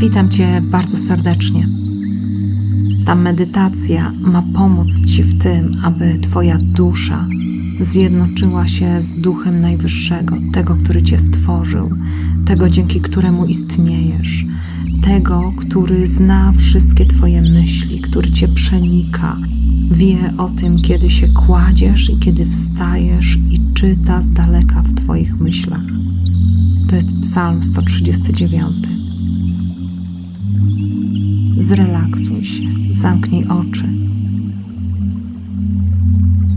Witam Cię bardzo serdecznie. Ta medytacja ma pomóc Ci w tym, aby Twoja dusza zjednoczyła się z Duchem Najwyższego, tego, który Cię stworzył, tego, dzięki któremu istniejesz, tego, który zna wszystkie Twoje myśli, który Cię przenika, wie o tym, kiedy się kładziesz i kiedy wstajesz i czyta z daleka w Twoich myślach. Psalm 139. Zrelaksuj się, zamknij oczy.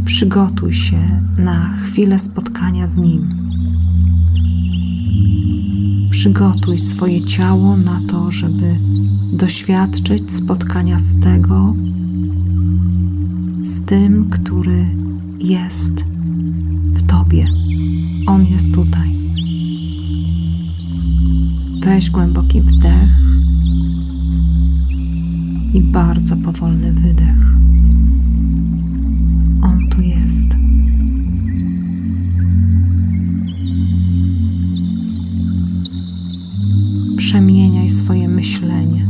Przygotuj się na chwilę spotkania z Nim. Przygotuj swoje ciało na to, żeby doświadczyć spotkania z tego, z tym, który jest w Tobie. On jest tutaj. Weź głęboki wdech i bardzo powolny wydech. On tu jest. Przemieniaj swoje myślenie.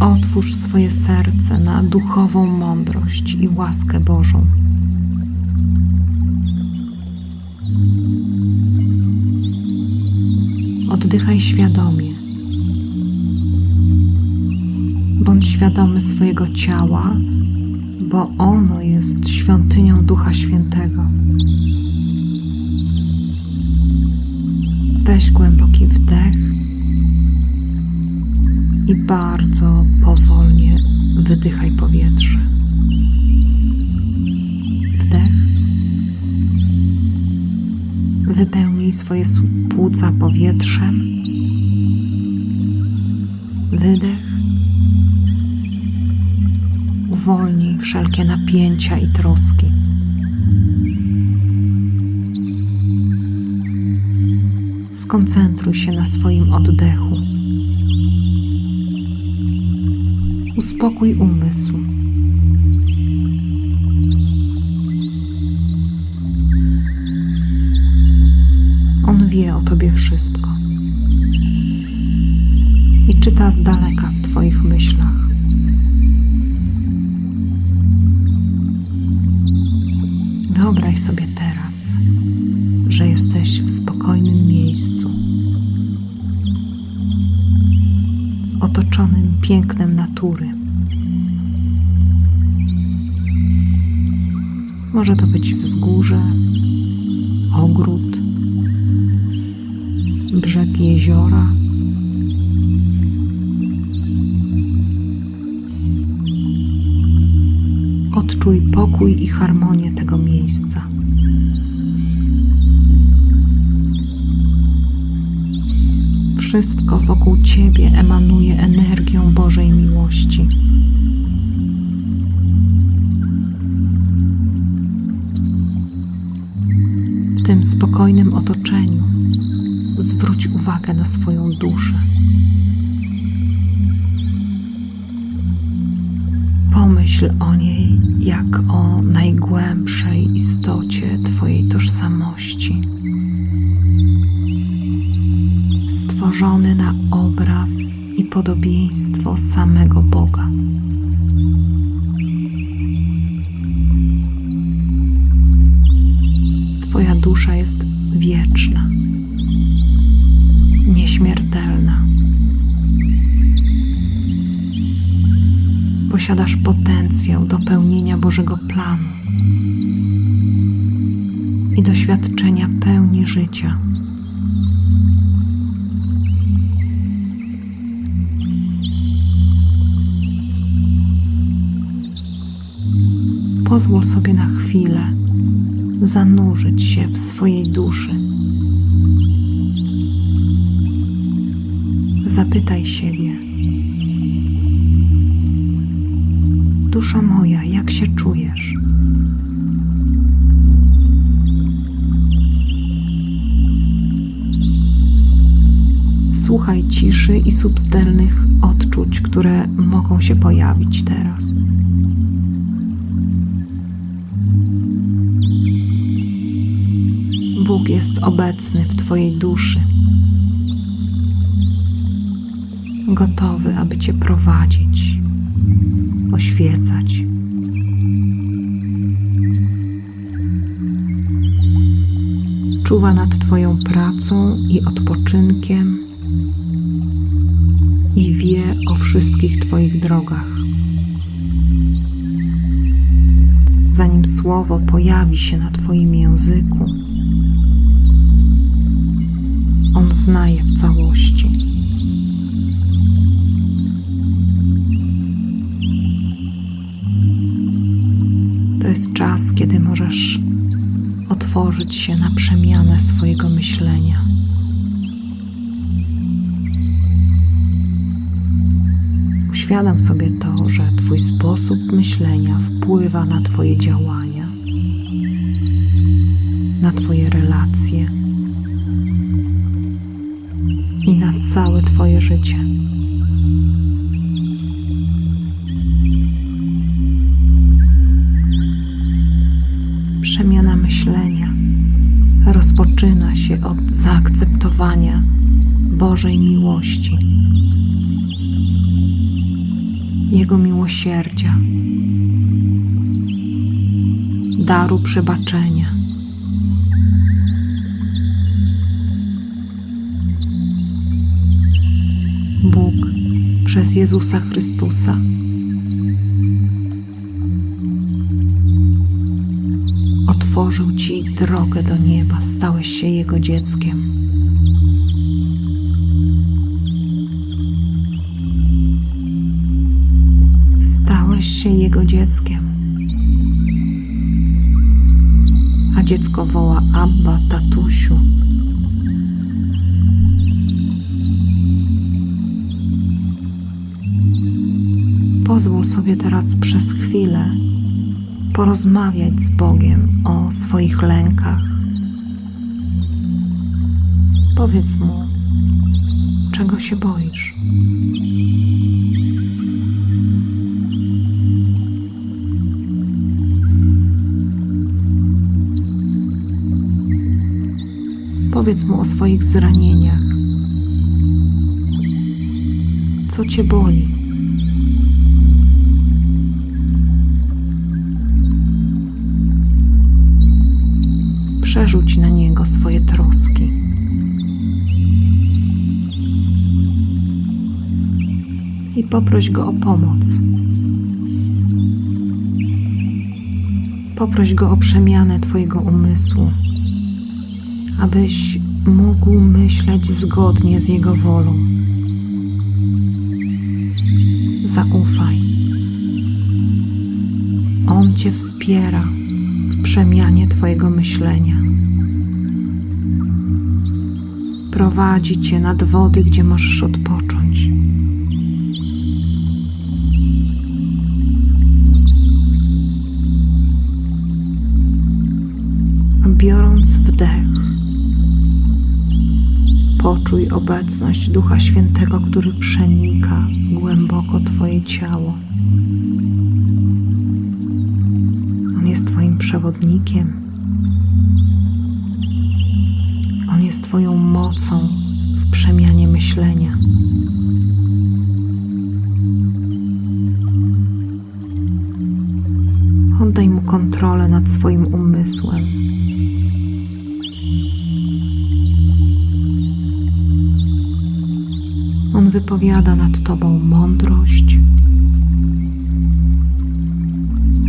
Otwórz swoje serce na duchową mądrość i łaskę Bożą. Oddychaj świadomie. Bądź świadomy swojego ciała, bo ono jest świątynią Ducha Świętego. Weź głęboki wdech i bardzo powolnie wydychaj powietrze. Wypełnij swoje płuca powietrzem. Wydech. Uwolnij wszelkie napięcia i troski. Skoncentruj się na swoim oddechu. Uspokój umysł. Tobie wszystko i czyta z daleka w Twoich myślach. Wyobraź sobie teraz, że jesteś w spokojnym miejscu, otoczonym pięknem natury. Może to być wzgórze, ogród, brzeg jeziora. Odczuj pokój i harmonię tego miejsca. Wszystko wokół Ciebie emanuje energią Bożej miłości. W tym spokojnym otoczeniu zwróć uwagę na swoją duszę. Pomyśl o niej jak o najgłębszej istocie Twojej tożsamości. Stworzony na obraz i podobieństwo samego Boga. Twoja dusza jest wieczna, nieśmiertelna. Posiadasz potencjał do pełnienia Bożego planu i doświadczenia pełni życia. Pozwól sobie na chwilę zanurzyć się w swojej duszy. Zapytaj siebie, duszo moja, jak się czujesz? Słuchaj ciszy i subtelnych odczuć, które mogą się pojawić teraz. Bóg jest obecny w Twojej duszy, gotowy, aby Cię prowadzić, oświecać. Czuwa nad Twoją pracą i odpoczynkiem i wie o wszystkich Twoich drogach. Zanim słowo pojawi się na Twoim języku, On zna je w całości. To jest czas, kiedy możesz otworzyć się na przemianę swojego myślenia. Uświadam sobie to, że Twój sposób myślenia wpływa na Twoje działania, na Twoje relacje i na całe Twoje życie. Rozpoczyna się od zaakceptowania Bożej miłości, Jego miłosierdzia, daru przebaczenia. Bóg przez Jezusa Chrystusa otworzył Ci drogę do nieba, stałeś się Jego dzieckiem. Stałeś się Jego dzieckiem. A dziecko woła Abba, tatusiu. Pozwól sobie teraz przez chwilę porozmawiać z Bogiem o swoich lękach. Powiedz Mu, czego się boisz. Powiedz Mu o swoich zranieniach. Co Cię boli? Przerzuć na Niego swoje troski. I poproś Go o pomoc. Poproś Go o przemianę Twojego umysłu, abyś mógł myśleć zgodnie z Jego wolą. Zaufaj. On Cię wspiera przemianie Twojego myślenia. Prowadzi Cię nad wody, gdzie możesz odpocząć. Biorąc wdech, poczuj obecność Ducha Świętego, który przenika głęboko Twoje ciało. Przewodnikiem. On jest Twoją mocą w przemianie myślenia. Oddaj mu kontrolę nad swoim umysłem. On wypowiada nad Tobą mądrość,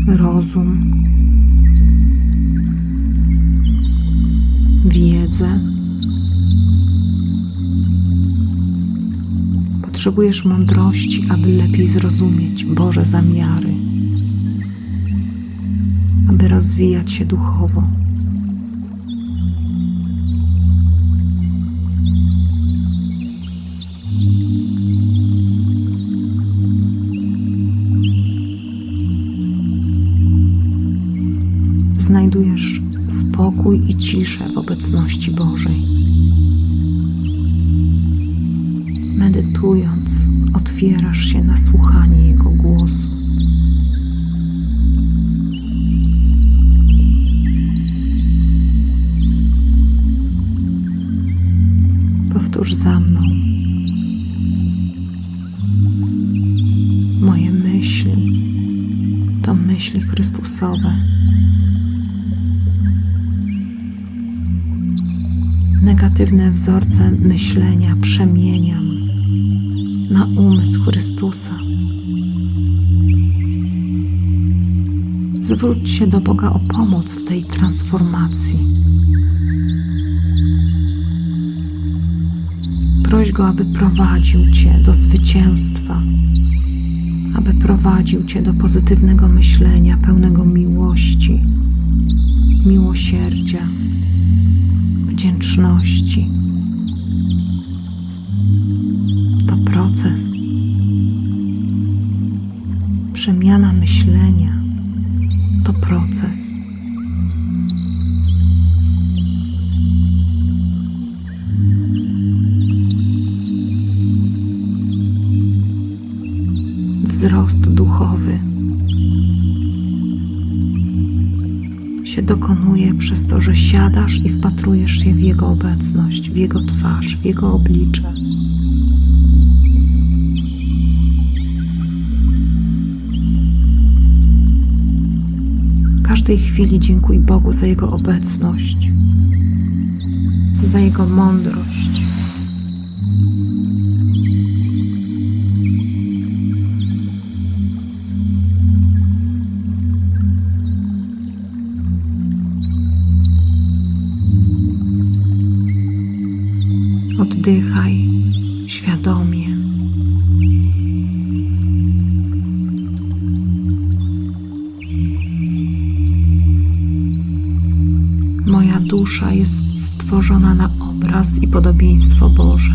rozum, wiedzę. Potrzebujesz mądrości, aby lepiej zrozumieć Boże zamiary, aby rozwijać się duchowo. Znajdujesz spokój i ciszę w obecności Bożej. Medytując, otwierasz się na słuchanie Jego głosu. Powtórz za mną. Moje myśli to myśli Chrystusowe. Negatywne wzorce myślenia przemieniam na umysł Chrystusa. Zwróć się do Boga o pomoc w tej transformacji. Proś Go, aby prowadził Cię do zwycięstwa, aby prowadził Cię do pozytywnego myślenia, pełnego miłości, miłosierdzia, wdzięczności. To proces. Przemiana myślenia to proces. Wzrost duchowy dokonuje przez to, że siadasz i wpatrujesz się w Jego obecność, w Jego twarz, w Jego oblicze. Każdej chwili dziękuj Bogu za Jego obecność, za Jego mądrość. Dusza jest stworzona na obraz i podobieństwo Boże.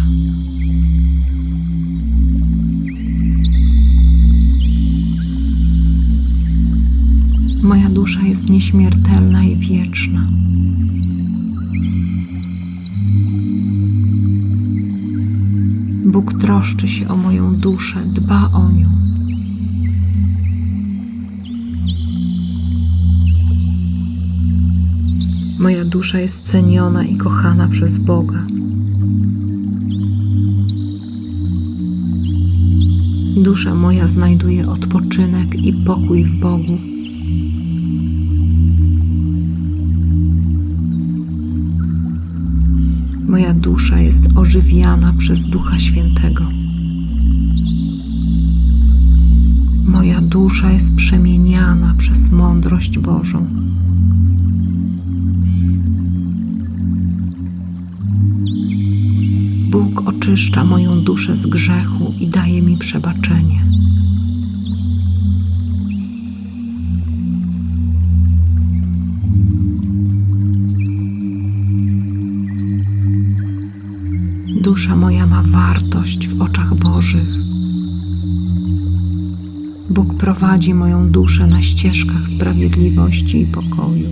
Moja dusza jest nieśmiertelna i wieczna. Bóg troszczy się o moją duszę, dba o nią. Moja dusza jest ceniona i kochana przez Boga. Dusza moja znajduje odpoczynek i pokój w Bogu. Moja dusza jest ożywiana przez Ducha Świętego. Moja dusza jest przemieniana przez mądrość Bożą. Oczyszcza moją duszę z grzechu i daje mi przebaczenie. Dusza moja ma wartość w oczach Bożych. Bóg prowadzi moją duszę na ścieżkach sprawiedliwości i pokoju.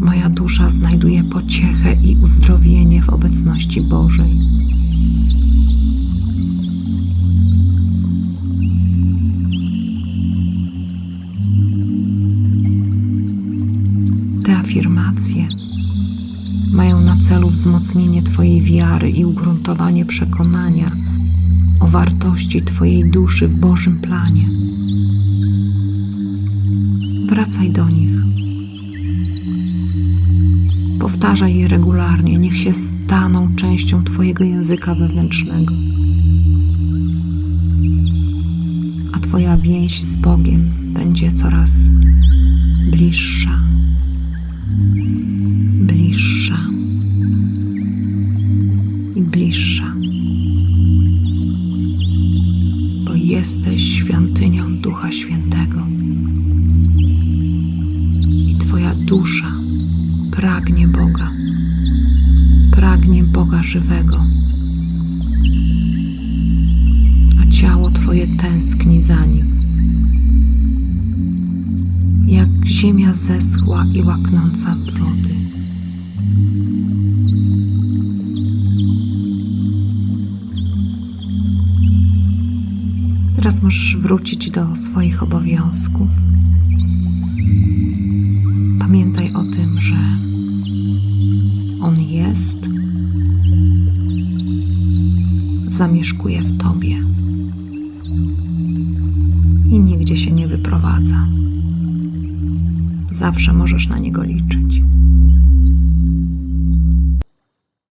Moja dusza znajduje pociechę i uzdrowienie w obecności Bożej. Te afirmacje mają na celu wzmocnienie Twojej wiary i ugruntowanie przekonania o wartości Twojej duszy w Bożym planie. Wracaj do nich. Powtarzaj je regularnie, niech się staną częścią Twojego języka wewnętrznego. A Twoja więź z Bogiem będzie coraz bliższa, bliższa i bliższa. Bo jesteś świątynią Ducha Świętego i Twoja dusza pragnie Boga, pragnie Boga żywego, a ciało Twoje tęskni za Nim. Jak ziemia zeschła i łaknąca wody. Teraz możesz wrócić do swoich obowiązków. jest, zamieszkuje w tobie i nigdzie się nie wyprowadza. Zawsze możesz na niego liczyć.